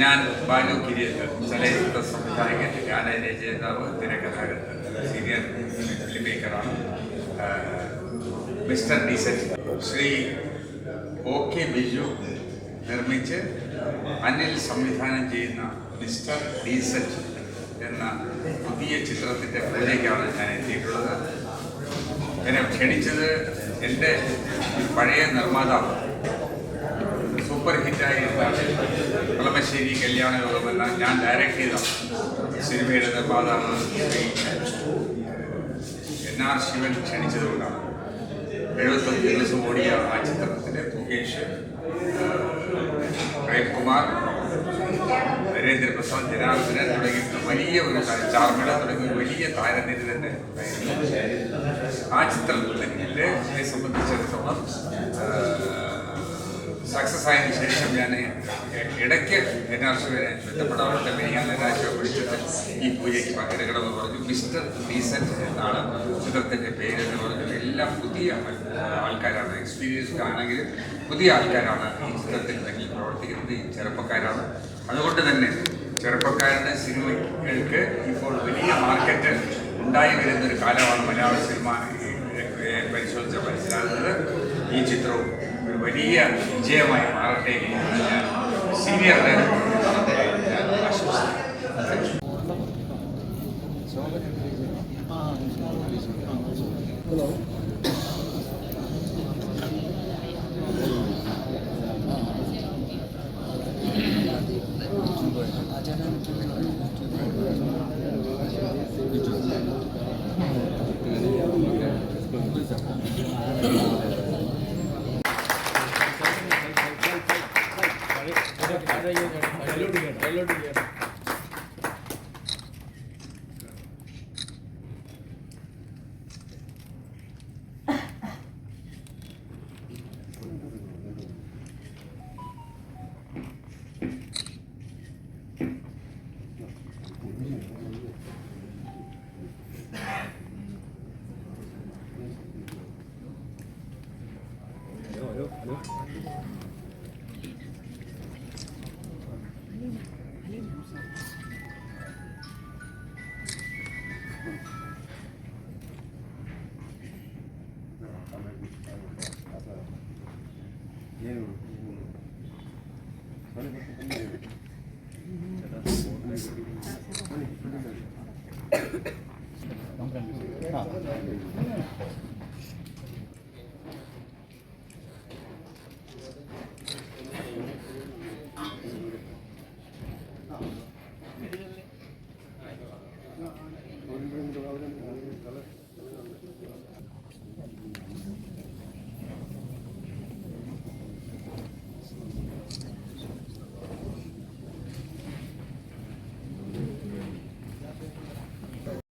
ഞാൻ ബാലു കിരിയത്ത് ചലച്ചിത്ര സംവിധായകൻ ഗാനരചയിതാവ് തിരക്കഥാകൃത്ത് സീനിയർ ഫിലിം മേക്കറാണ് മിസ്റ്റർ മിസ്റ്റർ സെറ്റ് ശ്രീ ഒ കെ ബിജു നിർമ്മിച്ച് അനിൽ സംവിധാനം ചെയ്യുന്ന മിസ്റ്റർ ഡീസന്റ് എന്ന പുതിയ ചിത്രത്തിന്റെ പൂജയ്ക്കാണ് ഞാൻ എത്തിയിട്ടുള്ളത്. എന്നെ ക്ഷണിച്ചത് എന്റെ പഴയ നിർമ്മാതാവ് സൂപ്പർ ഹിറ്റായിരുന്ന കളമശ്ശേരി കല്യാണ യോഗമെന്ന ഞാൻ ഡയറക്റ്റ് ചെയ്ത സിനിമയുടെ നിർമ്മാതാവ് എൻ ആർ ശിവൻ ക്ഷണിച്ചതുകൊണ്ടാണ് എഴുപത്തഞ്ച് ദിവസം ഓടിയ ആ ചിത്രത്തിലെ മുകേഷ് പ്രേംകുമാർ നരേന്ദ്രപ്രസാദ് ജനാർദ്ദനൻ തുടങ്ങി വലിയ ഒരു ചാർമിള തുടങ്ങി വലിയ താരനിര തന്നെ. ആ ചിത്രത്തിന്റെ സംബന്ധിച്ചിടത്തോളം സക്സസ് ആയതിനു ശേഷം ഞാൻ ഇടയ്ക്ക് ശിവനെ ബന്ധപ്പെടാറുണ്ട് ഞാൻ എൻ വിളിച്ചിട്ട് ഈ പൂജയ്ക്ക് പങ്കെടുക്കണമെന്ന് പറഞ്ഞു. മിസ്റ്റർ ഡീസന്റ് എന്നാണ് ചിത്രത്തിന്റെ പേരെന്ന് പറഞ്ഞു. എല്ലാം പുതിയ ആൾക്കാരാണ്. എക്സ്പീരിയൻസ്ഡ് ആണെങ്കിൽ പുതിയ ആൾക്കാരാണ് ഈ ചിത്രത്തിൽ തന്നെ പ്രവർത്തിക്കുന്നത്. ഈ ചെറുപ്പക്കാരാണ്. അതുകൊണ്ട് തന്നെ ചെറുപ്പക്കാരുടെ സിനിമകൾക്ക് ഇപ്പോൾ വലിയ മാർക്കറ്റ് ഉണ്ടായി വരുന്നൊരു കാലമാണ് മലയാള സിനിമ പരിശോധിച്ച് മനസ്സിലാകുന്നത്. ഈ ചിത്രവും ഒരു വലിയ വിജയമായി മാറട്ടെ എന്ന് ഞാൻ senior hello Thank you. Hallo, hallo. 아.